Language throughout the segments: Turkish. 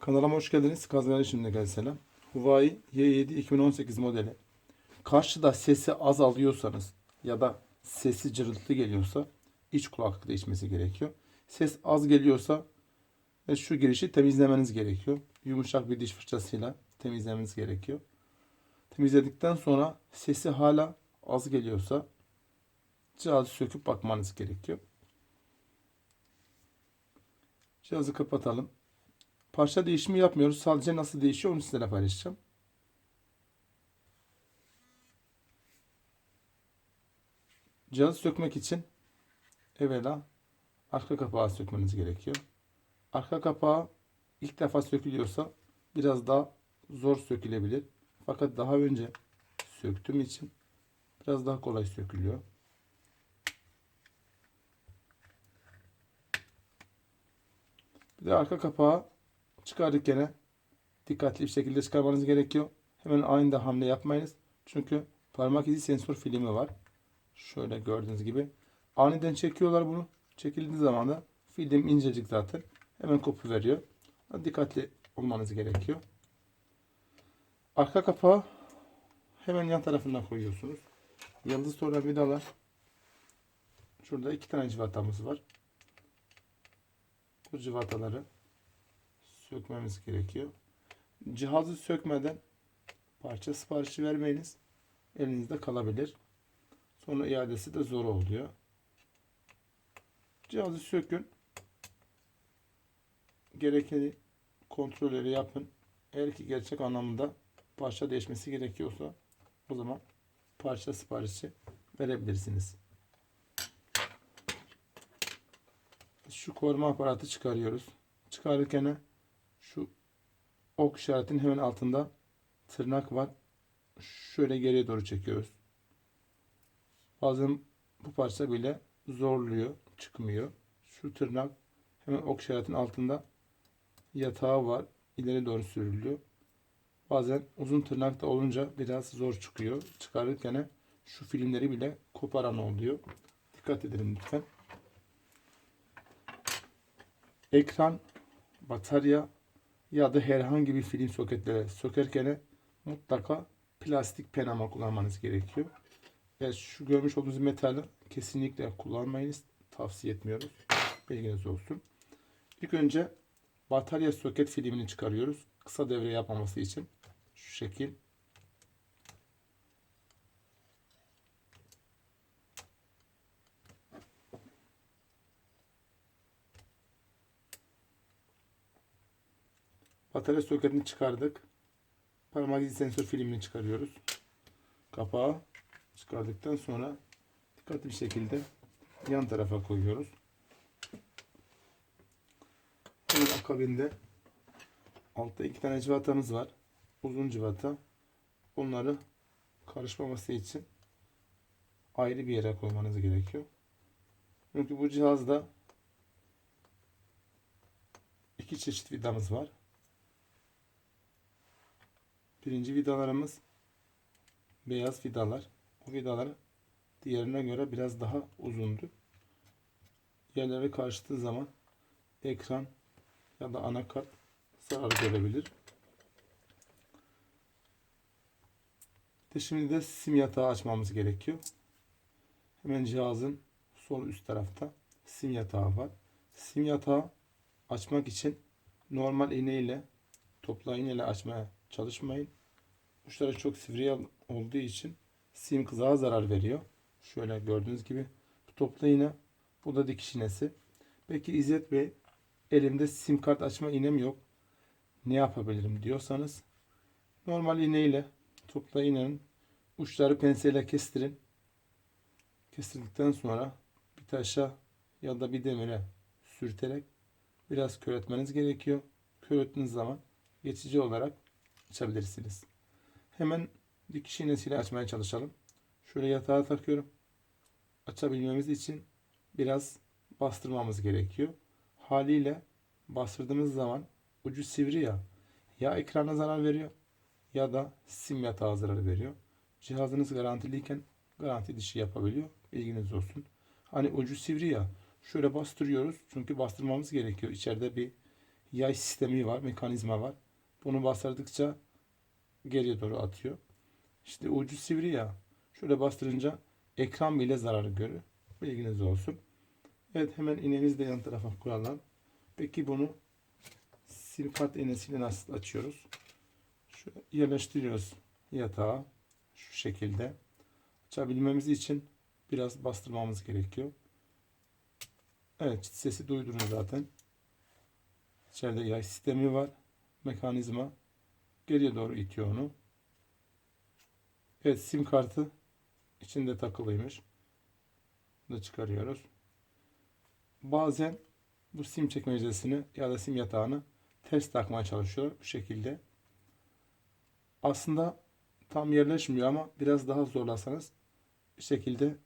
Kanalıma hoş geldiniz. Kazgan şimdi gel selam. Huawei Y7 2018 modeli. Karşıda sesi az alıyorsanız ya da sesi cırıltı geliyorsa iç kulaklık değişmesi gerekiyor. Ses az geliyorsa e, şu girişi temizlemeniz gerekiyor. Yumuşak bir diş fırçasıyla temizlemeniz gerekiyor. Temizledikten sonra sesi hala az geliyorsa cihazı söküp bakmanız gerekiyor. Cihazı kapatalım. Parça değişimi yapmıyoruz. Sadece nasıl değişiyor onu sizlerle paylaşacağım. Cihazı sökmek için evvela arka kapağı sökmeniz gerekiyor. Arka kapağı ilk defa sökülüyorsa biraz daha zor sökülebilir. Fakat daha önce söktüğüm için biraz daha kolay sökülüyor. Bir de arka kapağı çıkarırken dikkatli bir şekilde çıkarmanız gerekiyor. Hemen aynı hamle yapmayınız. Çünkü parmak izi sensör filmi var. Şöyle gördüğünüz gibi. Aniden çekiyorlar bunu. Çekildiği zaman da film incecik zaten. Hemen kopu veriyor. Dikkatli olmanız gerekiyor. Arka kapağı hemen yan tarafından koyuyorsunuz. Yıldız sonra vidalar. Şurada iki tane civatamız var. Bu civataları sökmemiz gerekiyor. Cihazı sökmeden parça siparişi vermeyiniz. Elinizde kalabilir. Sonra iadesi de zor oluyor. Cihazı sökün. Gerekeni kontrolleri yapın. Eğer ki gerçek anlamda parça değişmesi gerekiyorsa o zaman parça siparişi verebilirsiniz. Şu koruma aparatı çıkarıyoruz. Çıkarırken ok işaretinin hemen altında tırnak var. Şöyle geriye doğru çekiyoruz. Bazen bu parça bile zorluyor, çıkmıyor. Şu tırnak hemen ok işaretinin altında yatağı var. ileri doğru sürülüyor. Bazen uzun tırnak da olunca biraz zor çıkıyor. Çıkarırken şu filmleri bile koparan oluyor. Dikkat edelim lütfen. Ekran, batarya ya da herhangi bir film soketlere sökerken mutlaka plastik penama kullanmanız gerekiyor. Evet, şu görmüş olduğunuz metali kesinlikle kullanmayınız. Tavsiye etmiyoruz. Bilginiz olsun. İlk önce batarya soket filmini çıkarıyoruz. Kısa devre yapmaması için. Şu şekil. Batarya soketini çıkardık. Parmak izi sensör filmini çıkarıyoruz. Kapağı çıkardıktan sonra dikkatli bir şekilde yan tarafa koyuyoruz. Hemen akabinde altta iki tane cıvatamız var. Uzun cıvata. Bunları karışmaması için ayrı bir yere koymanız gerekiyor. Çünkü bu cihazda iki çeşit vidamız var. Birinci vidalarımız beyaz vidalar. Bu vidalar diğerine göre biraz daha uzundu. Yerlere karıştığı zaman ekran ya da anakart zarar görebilir. De şimdi de sim yatağı açmamız gerekiyor. Hemen cihazın sol üst tarafta sim yatağı var. Sim yatağı açmak için normal iğne ile topla iğne ile açmaya çalışmayın. Uçları çok sivri olduğu için sim kızağa zarar veriyor. Şöyle gördüğünüz gibi bu topla iğne bu da dikiş iğnesi. Peki İzzet Bey elimde sim kart açma iğnem yok. Ne yapabilirim diyorsanız normal iğne ile topla iğnenin uçları penseyle kestirin. Kestirdikten sonra bir taşa ya da bir demire sürterek biraz köretmeniz gerekiyor. Körettiğiniz zaman geçici olarak açabilirsiniz. Hemen dikiş iğnesiyle açmaya çalışalım. Şöyle yatağa takıyorum. Açabilmemiz için biraz bastırmamız gerekiyor. Haliyle bastırdığımız zaman ucu sivri ya ya ekrana zarar veriyor ya da sim yatağı zarar veriyor. Cihazınız garantiliyken garanti dışı yapabiliyor. Bilginiz olsun. Hani ucu sivri ya şöyle bastırıyoruz çünkü bastırmamız gerekiyor. İçeride bir yay sistemi var, mekanizma var. Bunu bastırdıkça geriye doğru atıyor. İşte ucu sivri ya. Şöyle bastırınca ekran bile zarar görür. Bilginiz olsun. Evet hemen iğnemizi de yan tarafa koyalım. Peki bunu sim kart iğnesiyle nasıl açıyoruz? Şöyle yerleştiriyoruz yatağa. Şu şekilde. Açabilmemiz için biraz bastırmamız gerekiyor. Evet sesi duydunuz zaten. İçeride yay sistemi var. Mekanizma geriye doğru itiyor onu. Evet sim kartı içinde takılıymış. Bunu da çıkarıyoruz. Bazen bu sim çekmecesini ya da sim yatağını ters takmaya çalışıyor bu şekilde. Aslında tam yerleşmiyor ama biraz daha zorlasanız bir şekilde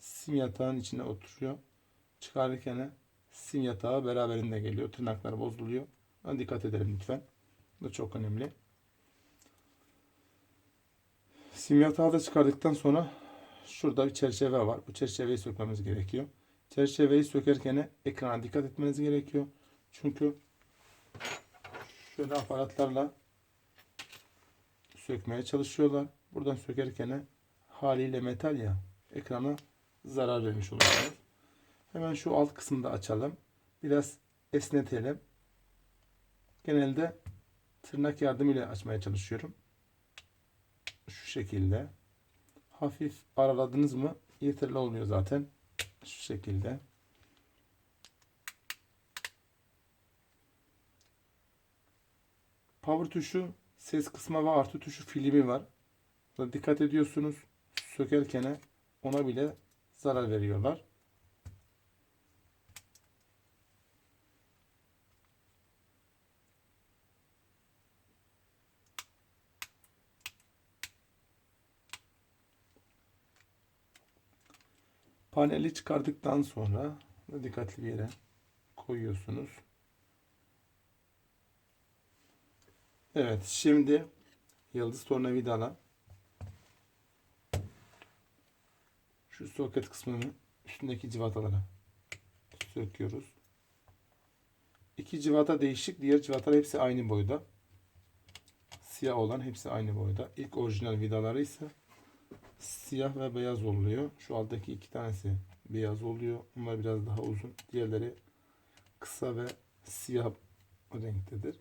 sim yatağın içine oturuyor. Çıkarırken sim yatağı beraberinde geliyor. Tırnaklar bozuluyor. Buna dikkat edelim lütfen. Bu da çok önemli. Sim yatağı da çıkardıktan sonra şurada bir çerçeve var. Bu çerçeveyi sökmemiz gerekiyor. Çerçeveyi sökerken ekrana dikkat etmeniz gerekiyor. Çünkü şöyle aparatlarla sökmeye çalışıyorlar. Buradan sökerken haliyle metal ya ekrana zarar vermiş oluyoruz. Hemen şu alt kısmını da açalım. Biraz esnetelim. Genelde tırnak yardımıyla açmaya çalışıyorum. Şu şekilde. Hafif araladınız mı yeterli olmuyor zaten. Şu şekilde. Power tuşu ses kısma ve artı tuşu filmi var. Dikkat ediyorsunuz. Sökerken ona bile zarar veriyorlar. Paneli çıkardıktan sonra dikkatli bir yere koyuyorsunuz. Evet, şimdi yıldız tornavidala şu soket kısmını üstündeki civatalara söküyoruz. İki civata değişik, diğer civatalar hepsi aynı boyda. Siyah olan hepsi aynı boyda. İlk orijinal vidaları ise siyah ve beyaz oluyor. Şu alttaki iki tanesi beyaz oluyor. Bunlar biraz daha uzun. Diğerleri kısa ve siyah renktedir.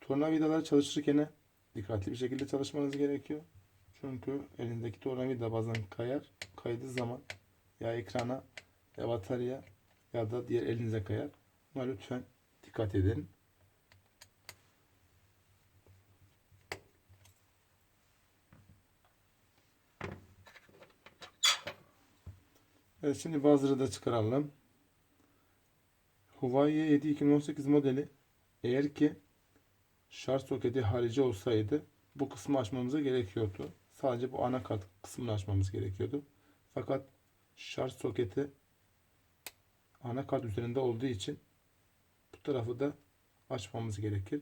Tornavidalar çalışırken dikkatli bir şekilde çalışmanız gerekiyor. Çünkü elindeki tornavida bazen kayar. Kaydığı zaman ya ekrana ya batarya ya da diğer elinize kayar. Buna lütfen dikkat edin. Evet şimdi bazıları da çıkaralım. Huawei 7 2018 modeli eğer ki şarj soketi harici olsaydı bu kısmı açmamıza gerekiyordu. Sadece bu anakart kısmını açmamız gerekiyordu. Fakat şarj soketi anakart üzerinde olduğu için bu tarafı da açmamız gerekir.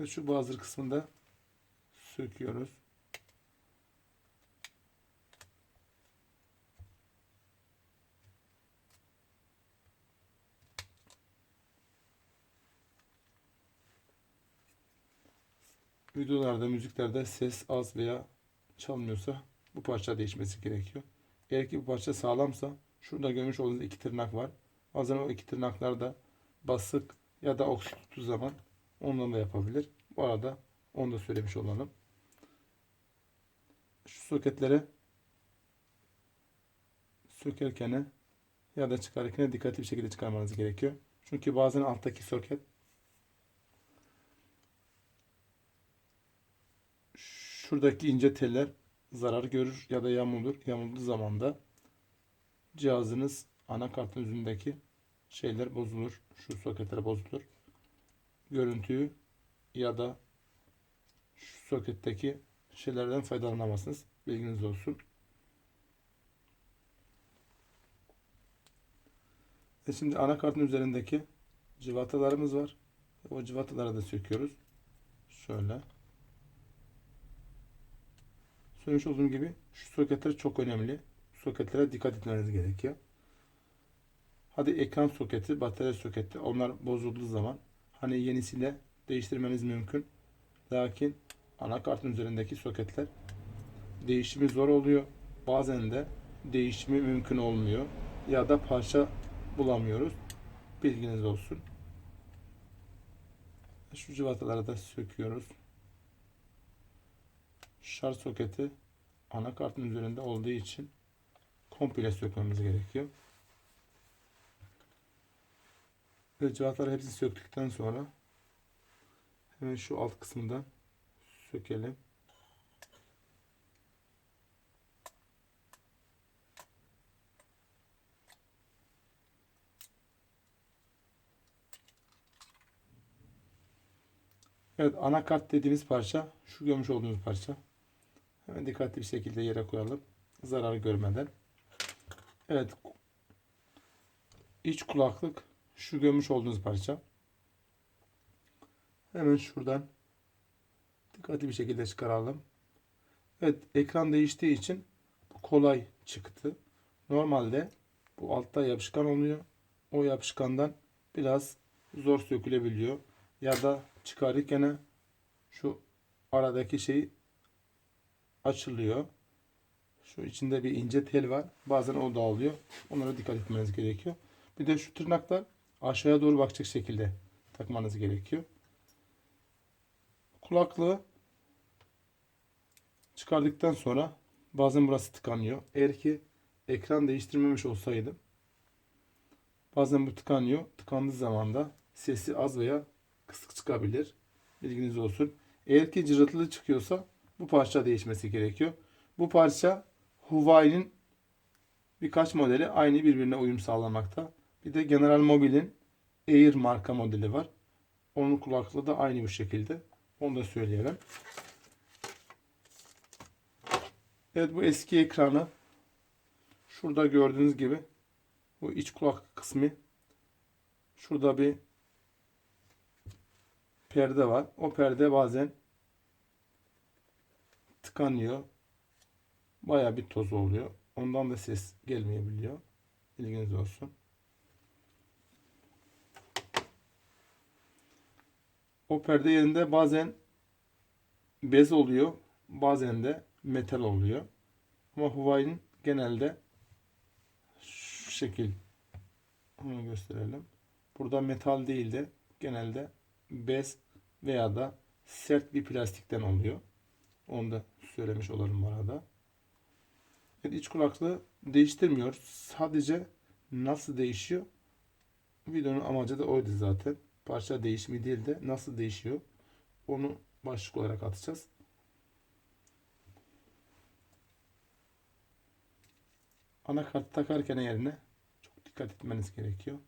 Ve şu bazır kısmında söküyoruz. Videolarda, müziklerde ses az veya çalmıyorsa bu parça değişmesi gerekiyor. Eğer ki bu parça sağlamsa şurada görmüş olduğunuz iki tırnak var. Bazen o iki tırnaklar da basık ya da oksit tuttuğu zaman ondan da yapabilir. Bu arada onu da söylemiş olalım. Şu soketlere sökerken ya da çıkarırken dikkatli bir şekilde çıkarmanız gerekiyor. Çünkü bazen alttaki soket şuradaki ince teller zarar görür ya da yamulur. Yamulduğu zaman da cihazınız anakartın üzerindeki şeyler bozulur. Şu soketler bozulur. Görüntüyü ya da şu soketteki şeylerden faydalanamazsınız. Bilginiz olsun. E şimdi anakartın üzerindeki cıvatalarımız var. O cıvataları da söküyoruz. Şöyle. Söylemiş olduğum gibi şu soketler çok önemli. Soketlere dikkat etmeniz gerekiyor. Hadi ekran soketi, batarya soketi onlar bozulduğu zaman hani yenisiyle değiştirmeniz mümkün. Lakin anakartın üzerindeki soketler değişimi zor oluyor. Bazen de değişimi mümkün olmuyor. Ya da parça bulamıyoruz. Bilginiz olsun. Şu cıvataları da söküyoruz. Şarj soketi anakartın üzerinde olduğu için komple sökmemiz gerekiyor. Ve cıvataları hepsini söktükten sonra hemen şu alt kısmından sökelim. Evet anakart dediğimiz parça şu görmüş olduğunuz parça. Hemen dikkatli bir şekilde yere koyalım. Zarar görmeden. Evet. İç kulaklık şu görmüş olduğunuz parça. Hemen şuradan dikkatli bir şekilde çıkaralım. Evet ekran değiştiği için kolay çıktı. Normalde bu altta yapışkan oluyor. O yapışkandan biraz zor sökülebiliyor. Ya da çıkarırken şu aradaki şey açılıyor. Şu içinde bir ince tel var. Bazen o dağılıyor. Onlara dikkat etmeniz gerekiyor. Bir de şu tırnaklar aşağıya doğru bakacak şekilde takmanız gerekiyor. Kulaklığı çıkardıktan sonra bazen burası tıkanıyor. Eğer ki ekran değiştirmemiş olsaydım bazen bu tıkanıyor. Tıkandığı zaman da sesi az veya kısık çıkabilir. Bilginiz olsun. Eğer ki cırıltılı çıkıyorsa bu parça değişmesi gerekiyor. Bu parça Huawei'nin birkaç modeli aynı birbirine uyum sağlamakta. Bir de General Mobile'in Air marka modeli var. Onun kulaklığı da aynı bu şekilde. Onu da söyleyelim. Evet bu eski ekranı şurada gördüğünüz gibi bu iç kulak kısmı şurada bir perde var. O perde bazen tıkanıyor. Baya bir toz oluyor. Ondan da ses gelmeyebiliyor. Bilginiz olsun. O perde yerinde bazen bez oluyor. Bazen de metal oluyor. Ama Huawei'nin genelde şu şekil onu gösterelim. Burada metal değil de genelde bez veya da sert bir plastikten oluyor. Onu da söylemiş olalım bu arada. Evet, iç kulaklığı değiştirmiyor. Sadece nasıl değişiyor? Videonun amacı da oydu zaten. Parça değişimi değil de nasıl değişiyor? Onu başlık olarak atacağız. Anakart takarken yerine çok dikkat etmeniz gerekiyor.